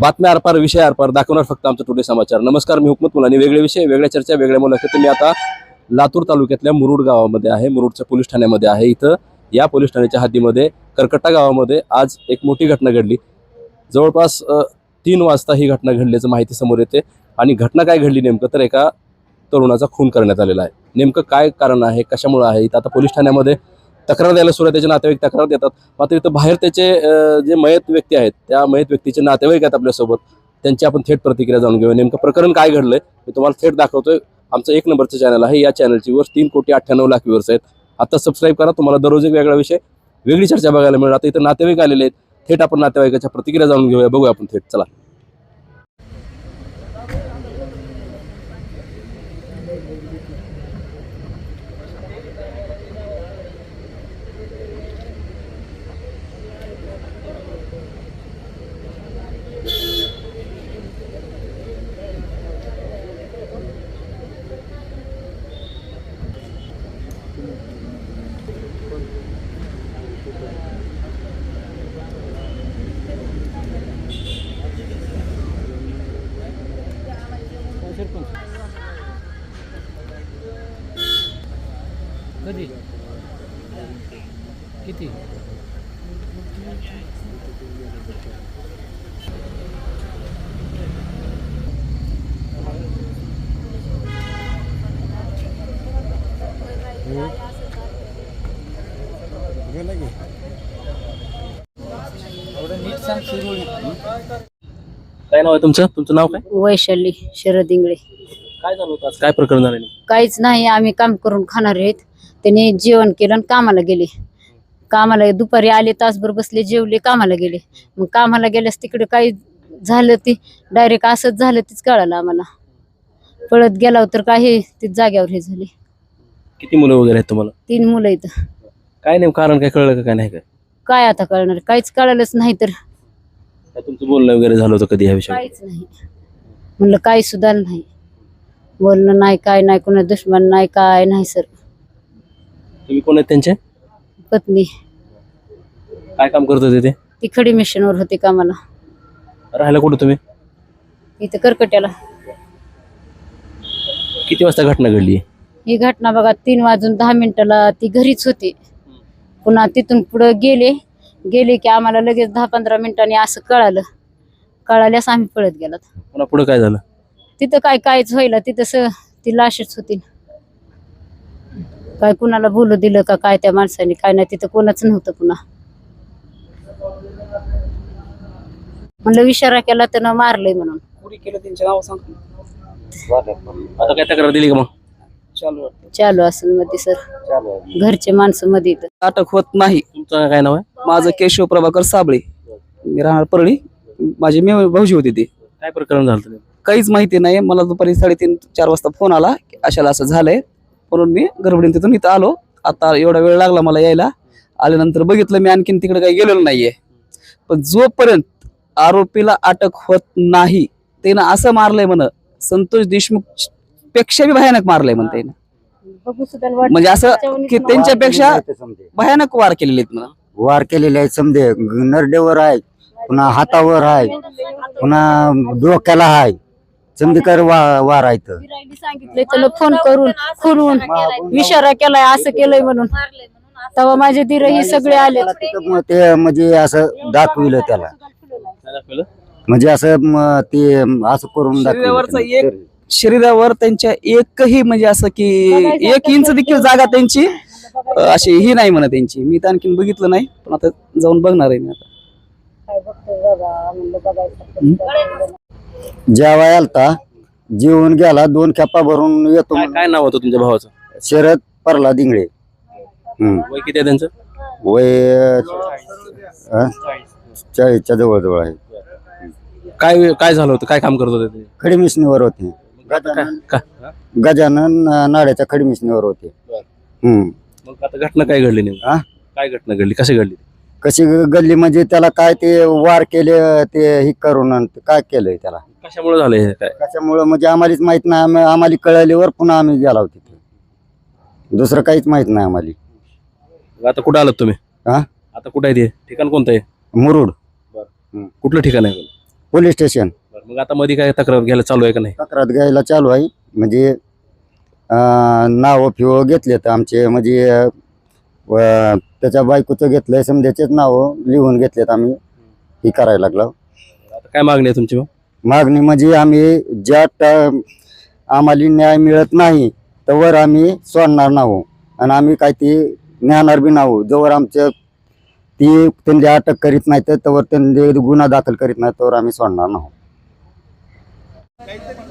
बातम्या आरपार विषय आरपार दाखवणार फक्त आमचं टुडे समाचार. नमस्कार मी हुकमत मुलानी. वेगळे विषय वेगळ्या चर्चा वेगळ्या मुलाखत. मी आता लातूर तालुक्यातल्या मुरुड गावामध्ये आहे मुरुडच्या पोलीस ठाण्यामध्ये आहे. इथं या पोलीस ठाण्याच्या हद्दीमध्ये करकट्टा गावामध्ये आज एक मोठी घटना घडली. जवळपास तीन वाजता ही घटना घडल्याचं माहिती समोर येते. आणि घटना काय घडली नेमकं तर एका तरुणाचा खून करण्यात आलेला आहे. नेमकं काय कारण आहे कशामुळं आहे? इथं आता पोलीस ठाण्यामध्ये तक्रार द्यायला सुरू आहे त्याचे नातेवाईक तक्रार देतात. मात्र इथं बाहेर त्याचे जे मयत व्यक्ती आहेत त्या मयत व्यक्तीचे नातेवाईक आहेत आपल्यासोबत. त्यांची आपण थेट प्रतिक्रिया जाणून घेऊया. नेमकं प्रकरण काय घडलंय मी तुम्हाला थेट दाखवतोय. आमचं एक नंबरचं चॅनल आहे. या चॅनलची वर तीन कोटी अठ्ठ्याण्णव लाख व्यूअर्स आहेत. आता सबस्क्राईब करा. तुम्हाला दररोज एक वेगळा विषय वेगळी चर्चा बघायला मिळणार आता इथं नातेवाईक आलेले आहेत. थेट आपण नातेवाईकाच्या प्रतिक्रिया जाणून घेऊया. बघूया आपण थेट. चला. कधी? किती? थोडं नीट सांग सुरळीत काय नाव आहे तुमचं? तुमचं नाव काय? वैशाली शरद इंगळे. काय झालं होतं आज? काय प्रकरण झालं? काहीच नाही आम्ही काम करून खाणार आहेत. त्यांनी जेवण केलं आणि कामाला गेले. कामाला दुपारी आले तासभर बसले जेवले कामाला गेले. मग कामाला गेल्यास तिकडे काही झालं ती डायरेक्ट असंच झालं तीच कळालं आम्हाला. पळत गेला तर काही ती जाग्यावर हे झाले. किती मुलं वगैरे आहेत तुम्हाला? तीन मुलं इथं. काय नेमकं कारण काय कळलं का काय नाही काय काय आता कळणार? काहीच कळालंच नाही तर. काय तुमचं बोलणं वगैरे झालं होतं कधी ह्या विषयावर? काहीच नाही. म्हणलं काही सुद्धा नाही. बोलणं नाही काय नाही कोणा दुश्मन नाही काय नाही सर. तुम्ही कोण आहेत त्यांचे? पत्नी. काय काम करत होते ते? ती खडी मिशनवर होती कामाला. राहायला कुठं तुम्ही? इथं करकट्याला. किती वाजता घटना घडली? ही घटना बघा तीन वाजून दहा मिनिटाला ती घरीच होती. पुन्हा तिथून पुढं गेले. गेले की आम्हाला लगेच दहा पंधरा मिनिटांनी असं कळालं. कळाल्यास आम्ही पळत गेलात पुन्हा पुढे काय झालं? तिथं काय कायच व्हायला तिथं स ती लाशच होती. काय कुणाला बोलू दिलं का काय त्या माणसाने? काय नाही तिथं कोणाच नव्हतं पुन्हा. म्हणलं विचारा केला तर मारलंय म्हणून. पुरी केलं त्यांचे नाव सांग आता काय तक्रार दिली का मग? चालू असेल मध्ये सर. घरचे माणसं मध्ये अटक होत नाही. तुमचं काय नाव आहे? माझं केशव प्रभाकर साबळे. मी राहणार परळी. माझी मी भाऊजी होती ती. काय प्रकरण झालं? काहीच माहिती नाही. मला दुपारी साडेतीन चार वाजता फोन आला की अशाला असं झालंय. म्हणून मी गडबडीन तिथून इथं आलो. आता एवढा वेळ लागला मला यायला. आल्यानंतर बघितलं मी आणखीन तिकडे काही गेलेलो नाहीये. पण जोपर्यंत आरोपीला अटक होत नाही त्यानं असं मारलंय म्हण संतोष देशमुख पेक्षा बी भयानक मारलंय म्हणते बघू सुद्धा वाटतं. म्हणजे असं की त्यांच्यापेक्षा. भयानक वार केलेले आहेत म्हणा. वार केलेले आहेत समजे. नरडेवर आहे पुन्हा हातावर आहे पुन्हा डोक्याला आहे. समजेकर वा वार आहेत सांगितलंय त्याला फोन करून खुरून इशारा केलाय असं केलंय म्हणून. तेव्हा माझे धीर ही सगळे आले मग ते म्हणजे असं दाखविलं त्याला. म्हणजे असं म ते असं करून शरीरावरचा दाखविलं एक शरीरावर त्यांच्या एकही म्हणजे असं की एक इंच देखील जागा त्यांची अशी ही नाही म्हणा त्यांची मी तर आणखीन बघितलं नाही पण आता जाऊन बघणार आहे मी आता. जेव्हा आलता जेवून गेला दोन खेपा भरून येतो काय काय नाव होतं तुमच्या भावाचं? शरद परला दिंगळे. वय किती आहे त्यांचं? वय अं? चाळीसच्या जवळजवळ आहे. काय काय झालं होतं? काय काम करत होते ते? खडमिशनीवर होते. गजानन अं, नाड्याच्या खडमिशनीवर होते. हम्म. मग आता घटना काय घडली नेमकी? हा? काय घटना घडली? कशी घडली? कशी ग- गल्ली म्हणजे त्याला काय ते वार केले ते हे करून आणि ते काय केलंय त्याला? कशामुळे झालं हे काय? कशामुळं? म्हणजे आम्हालाच माहीत नाही. आम्ही- आम्हाला कळल्यावर पुन्हा आम्ही गेलो तिथे दुसरं काहीच माहीत नाही आम्हाला. मग आता कुठं आलात तुम्ही? हा? आता कुठं आहे ते? ठिकाण कोणतं आहे? मुरुड. कुठलं ठिकाण आहे? Police station. मग आता मध्ये काय तक्रार घ्यायला चालू आहे का नाही? तक्रार घ्यायला चालू आहे. म्हणजे नावं फिवं घेतले तर आमचे. म्हणजे व त्याच्या बायकोचं घेतलंय समजाचेच नावं लिहून घेतलेत आम्ही. ही करायला लागलो. आता काय मागणी आहे तुमची मग? मागणी म्हणजे आम्ही ज्या ट- आम्हाला न्याय मिळत नाही तवर आम्ही सोडणार नाहो आणि आम्ही काय ती नेणार बी नाहो जवळ आमच्या ती त्यांनी अटक करीत नाही तर तवर त्यांनी गुन्हा दाखल करीत नाही तवर आम्ही सोडणार नाहो काहीतरी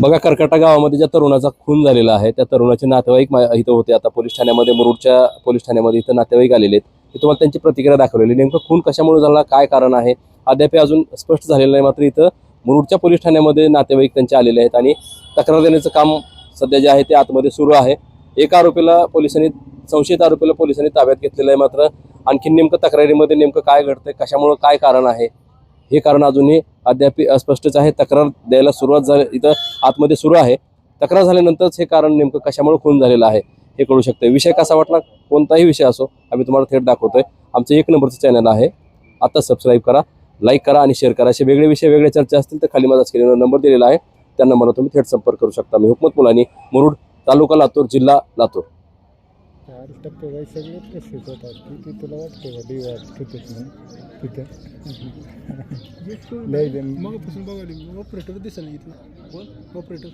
बघा कर्कटा गावामध्ये ज्या तरुणाचा खून झालेला आहे त्या तरुणाचे नातेवाईक मा- इथं होते. आता पोलीस ठाण्यामध्ये मुरुडच्या पोलीस ठाण्यामध्ये इथं नातेवाईक आलेले आहेत. मी तुम्हाला त्यांची प्रतिक्रिया दाखवलेली. नेमकं खून कशामुळे झाला काय कारण आहे? अद्याप अजून स्पष्ट झालेलं नाही. मात्र इथं मुरुडच्या पोलीस ठाण्यामध्ये नातेवाईक त्यांचे आलेले आहेत आणि तक्रार देण्याचं काम सध्या जे आहे ते आतमध्ये सुरू आहे. एका आरोपीला पोलिसांनी संशयित आरोपीला पोलिसांनी ताब्यात घेतलेलं आहे. मात्र आणखीन नेमकं तक्रारीमध्ये नेमकं काय घडतंय कशामुळं काय कारण आहे हे कारण अजूनही अद्याप अस्पष्टच आहे. तक्रार द्यायला सुरुवात झाली इथं आतमध्ये सुरू आहे. तक्रार झाल्यानंतरच हे कारण नेमकं कशामुळे खून झालेलं आहे हे कळू शकतं विषय कसा वाटला? कोणताही विषय असो आम्ही तुम्हाला थेट दाखवतोय. आमचं एक नंबरचं चॅनल आहे. आता सबस्क्राईब करा लाईक करा आणि शेअर करा. असे वेगळे विषय वेगळ्या चर्चा असतील तर खाली माझा स्क्रीनवर नंबर दिलेला आहे. त्या नंबरवर तुम्ही थेट संपर्क करू शकता. मी हुकमत मुलानी मुरुड तालुका लातूर जिल्हा लातूर. चार टप्पेवारी सगळे प्रोसेस होतात. किती तुला वाटतं का? देवात तिथेच नाही तिथं? लय जण मगापासून बघायला ऑपरेटर दिसायला इथे. ऑपरेटर